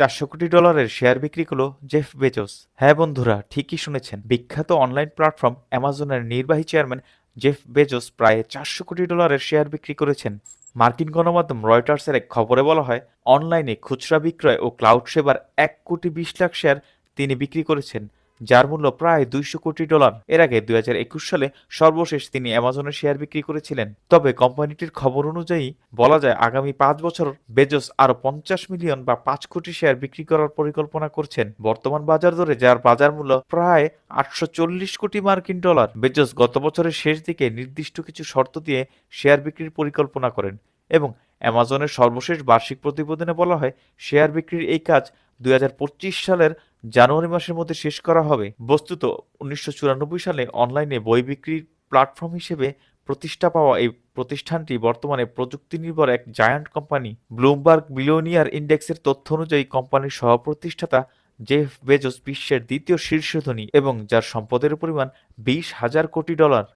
চারশো কোটি ডলারের শেয়ার বিক্রি করল জেফ বেজোস। হ্যাঁ বন্ধুরা, ঠিকই শুনেছেন। বিখ্যাত অনলাইন প্ল্যাটফর্ম অ্যামাজনের নির্বাহী চেয়ারম্যান জেফ বেজোস প্রায় চারশো কোটি ডলারের শেয়ার বিক্রি করেছেন। মার্কিন গণমাধ্যম রয়টার্সের এক খবরে বলা হয়, অনলাইনে খুচরা বিক্রয় ও ক্লাউড সেবার এক কোটি বিশ লাখ শেয়ার তিনি বিক্রি করেছেন। যার মূল্য প্রায় দুইশো কোটি ডলার। এর আগে দুই হাজার একুশ সালে সর্বশেষ তিনি অ্যামাজনের শেয়ার বিক্রি করেছিলেন। তবে কোম্পানিটির খবর অনুযায়ী বলা যায় আগামী পাঁচ বছর বেজোস আরও পঞ্চাশ মিলিয়ন বা পাঁচ কোটি শেয়ার বিক্রি করার পরিকল্পনা করছেন। বর্তমান বাজার দরে যার বাজার মূল্য প্রায় আটশো চল্লিশ কোটি মার্কিন ডলার, বেজোস গত বছরের শেষ দিকে নির্দিষ্ট কিছু শর্ত দিয়ে শেয়ার বিক্রির পরিকল্পনা করেন এবং অ্যামাজনের সর্বশেষ বার্ষিক প্রতিবেদনে বলা হয় শেয়ার বিক্রির এই কাজ দুই হাজার পঁচিশ সালের জানুয়ারি মাসের মধ্যে শেষ করা হবে। বস্তুত, উনিশশো চুরানব্বই সালে অনলাইনে বই বিক্রির প্ল্যাটফর্ম হিসেবে প্রতিষ্ঠা পাওয়া এই প্রতিষ্ঠানটি বর্তমানে প্রযুক্তি নির্ভর এক জায়ান্ট কোম্পানি। ব্লুমবার্গ বিলিয়নিয়ার ইন্ডেক্সের তথ্য অনুযায়ী, কোম্পানির সহপ্রতিষ্ঠাতা জেফ বেজোস বিশ্বের দ্বিতীয় শীর্ষধ্বনি এবং যার সম্পদের পরিমাণ বিশ হাজার কোটি ডলার।